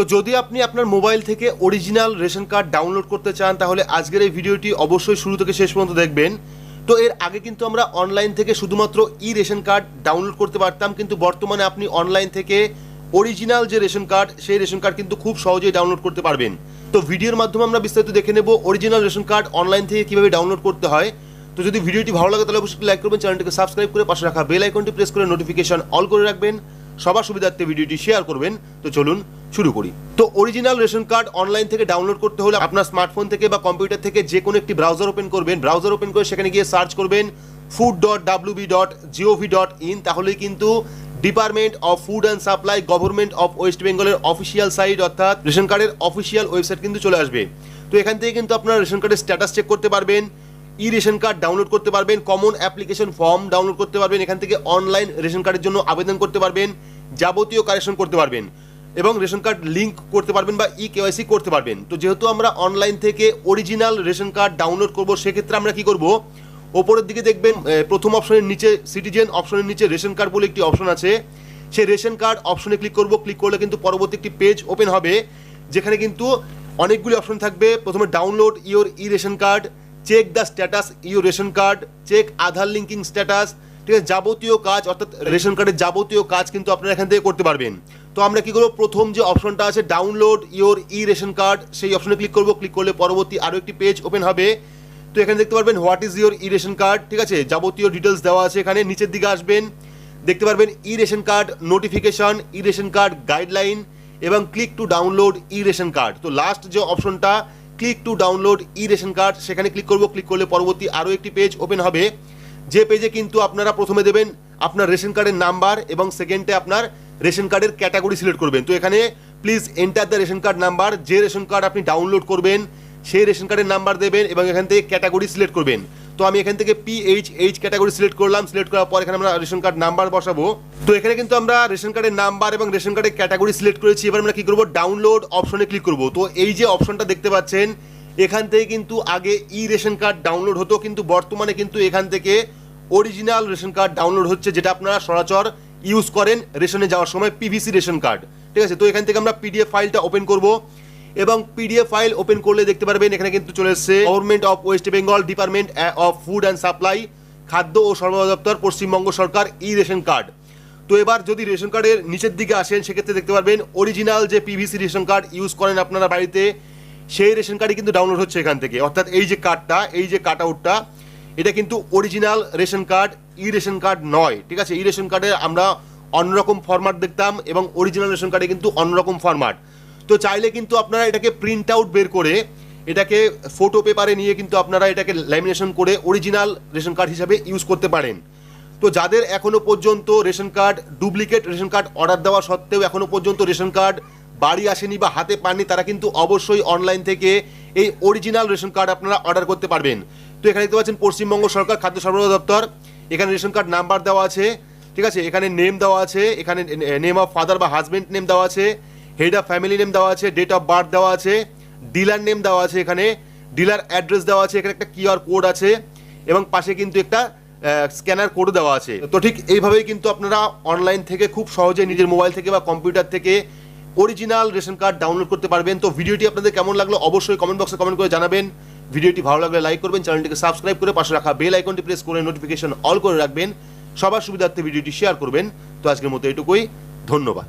তো যদি আপনি আপনার মোবাইল থেকে অরিজিনাল রেশন কার্ড ডাউনলোড করতে চান, তাহলে আজকের এই ভিডিওটি অবশ্যই শুরু থেকে শেষ পর্যন্ত দেখবেন। তো এর আগে কিন্তু আমরা অনলাইন থেকে শুধুমাত্র ই রেশন কার্ড ডাউনলোড করতে পারতাম, কিন্তু বর্তমানে আপনি অনলাইন থেকে অরিজিনাল যে রেশন কার্ড, সেই রেশন কার্ড কিন্তু খুব সহজেই ডাউনলোড করতে পারবেন। তো ভিডিওর মাধ্যমে আমরা বিস্তারিত দেখে নেব অরিজিনাল রেশন কার্ড অনলাইন থেকে কীভাবে ডাউনলোড করতে হয়। তো যদি ভিডিওটি ভালো লাগে, তাহলে অবশ্যই লাইক করবেন, চ্যানেলটিকে সাবস্ক্রাইব করে পাশে রাখা বেল আইকনটি প্রেস করে নোটিফিকেশন অল করে রাখবেন। সবার সুবিধার্থে ভিডিওটি শেয়ার করবেন। তো চলুন শুরু করি। তো অরিজিনাল রেশন কার্ড অনলাইন থেকে ডাউনলোড করতে হলে আপনার স্মার্টফোন থেকে বা কম্পিউটার থেকে যে কোনো একটি ব্রাউজার ওপেন করবেন। ব্রাউজার ওপেন করে সেখানে গিয়ে সার্চ করবেন food dot WB dot G O V dot in তাহলেই কিন্তু department of food and supply government of west বেঙ্গলের অফিসিয়াল সাইট অর্থাৎ রেশন কার্ডের অফিসিয়াল ওয়েবসাইট কিন্তু চলে আসবে। তো এখান থেকে কিন্তু আপনারা রেশন কার্ডের স্ট্যাটাস চেক করতে পারবেন। ই রেশন কার্ড ডাউনলোড করতে পারবেন, কমন অ্যাপ্লিকেশন ফর্ম ডাউনলোড করতে পারবেন, এখান থেকে অনলাইন রেশন কার্ডের জন্য আবেদন করতে পারবেন, যাবতীয় কারেকশন করতে পারবেন এবং রেশন কার্ড লিঙ্ক করতে পারবেন বা ই কেওয়াইসি করতে পারবেন। তো যেহেতু আমরা অনলাইন থেকে অরিজিনাল রেশন কার্ড ডাউনলোড করব, সেক্ষেত্রে আমরা কি করব? ওপরের দিকে দেখবেন প্রথম অপশনের নিচে সিটিজেন, অপশনের নিচে রেশন কার্ড বলে একটি অপশন আছে। সেই রেশন কার্ড অপশনে ক্লিক করব, ক্লিক করলে কিন্তু পরবর্তী একটি পেজ ওপেন হবে, যেখানে কিন্তু অনেকগুলি অপশন থাকবে। প্রথমে download your e ration card check the status your ration card check Aadhaar linking status ঠিক আছে? যাবতীয় কাজ, অর্থাৎ রেশন কার্ডের যাবতীয় কাজ কিন্তু আপনারা এখান থেকে করতে পারবেন। তো আমরা কি করব? প্রথম যে অপশনটা আছে download your e ration card সেই অপশনে ক্লিক করব। ক্লিক করলে পরবর্তী আরও একটি পেজ ওপেন হবে। তো এখানে দেখতে পারবেন what is your e ration card ঠিক আছে? যাবতীয় ডিটেলস দেওয়া আছে এখানে, নিচের দিকে আসবেন। দেখতে পারবেন e ration card notification e ration card guideline এবং click to download e ration card তো লাস্ট যে অপশনটা click to download e ration card সেখানে ক্লিক করব ক্লিক করলে পরবর্তী আরও একটি পেজ ওপেন হবে। যে পেজে কিন্তু আপনারা প্রথমে দেবেন আপনার রেশন কার্ডের নাম্বার এবং সেকেন্ডে আপনার রেশন কার্ডের ক্যাটাগরি সিলেক্ট করবেন। তো এখানে please enter the ration card number যে রেশন কার্ড আপনি ডাউনলোড করবেন সেই রেশন কার্ডের নাম্বার দেবেন এবং এখান থেকে ক্যাটাগরি সিলেক্ট করবেন। তো আমি এখান থেকে P H H category select করলাম, সিলেক্ট করার পর এখানে আমরা রেশন কার্ড নাম্বার বসাবো। তো এখানে কিন্তু আমরা রেশন কার্ডের নাম্বার এবং রেশন কার্ডের ক্যাটাগরি সিলেক্ট করেছি। এবার আমরা কি করব? ডাউনলোড অপশনে ক্লিক করব। তো এই যে অপশনটা দেখতে পাচ্ছেন, এখান থেকে কিন্তু আগে ই রেশন কার্ড ডাউনলোড হতো, কিন্তু বর্তমানে কিন্তু এখান থেকে অরিজিনাল রেশন কার্ড ডাউনলোড হচ্ছে, যেটা আপনারা সরাচর ইউজ করেন রেশনে যাওয়ার সময় পিভিসি রেশন কার্ড ঠিক আছে? তো এখান থেকে আমরা পিডিএফ ফাইলটা ওপেন করব। এবং পিডিএফ ফাইল ওপেন করলে দেখতে পারবেন, এখানে কিন্তু চলে এসছে government of West Bengal department of food and supply খাদ্য ও সরবরাহ দপ্তর, পশ্চিমবঙ্গ সরকার, ই রেশন কার্ড। তো এবার যদি রেশন কার্ডের নিচের দিকে আসেন, সেক্ষেত্রে দেখতে পারবেন অরিজিনাল যে পিভিসি রেশন কার্ড ইউজ করেন আপনারা বাড়িতে, সেই রেশন কার্ডই কিন্তু ডাউনলোড হচ্ছে এখান থেকে। অর্থাৎ এই যে কার্ডটা এই যে কাট আউটটা এটা কিন্তু original ration card, e ration card নয়, ঠিক আছে? ই রেশন কার্ডে আমরা অন্যরকম ফরম্যাট দেখতাম এবং অরিজিনাল রেশন কার্ডে কিন্তু অন্যরকম ফরম্যাট তো চাইলে কিন্তু আপনারা এটাকে প্রিন্ট আউট বের করে এটাকে ফটো পেপারে নিয়ে কিন্তু আপনারা এটাকে ল্যামিনেশন করে অরিজিনাল রেশন কার্ড হিসাবে ইউজ করতে পারেন। তো যাদের এখনও পর্যন্ত ration card duplicate ration card order দেওয়া সত্ত্বেও এখনও পর্যন্ত রেশন কার্ড বাড়ি আসেনি বা হাতে পাননি, তারা কিন্তু অবশ্যই অনলাইন থেকে এই অরিজিনাল রেশন কার্ড আপনারা অর্ডার করতে পারবেন। তো এখানে দেখতে পাচ্ছেন পশ্চিমবঙ্গ সরকার খাদ্য সরবরাহ দপ্তর, এখানে রেশন কার্ড নাম্বার দেওয়া আছে, ঠিক আছে? এখানে নেম দেওয়া আছে, এখানে নেম অফ ফাদার বা হাজবেন্ড নেম দেওয়া আছে হেড অফ ফ্যামিলি নেম দেওয়া আছে ডেট অফ বার্থ দেওয়া আছে ডিলার নেম দেওয়া আছে এখানে ডিলার অ্যাড্রেস দেওয়া আছে, এখানে একটা কিউআর কোড আছে, এবং পাশে কিন্তু একটা স্ক্যানার কোড দেওয়া আছে। তো ঠিক এইভাবেই কিন্তু আপনারা অনলাইন থেকে খুব সহজে নিজের মোবাইল থেকে বা কম্পিউটার থেকে অরিজিনাল রেশন কার্ড ডাউনলোড করতে পারবেন। তো ভিডিওটি আপনাদের কেমন লাগল অবশ্যই কমেন্ট বক্সে কমেন্ট করে জানাবেন। ভিডিওটি ভালো লাগলে লাইক করবেন চ্যানেলটিকে সাবস্ক্রাইব করে পাশে রাখা বেল আইকনটি প্রেস করে নোটিফিকেশন অল করে রাখবেন। সবার সুবিধার্থে ভিডিওটি শেয়ার করবেন। তো আজকের মতো এটুকুই, ধন্যবাদ।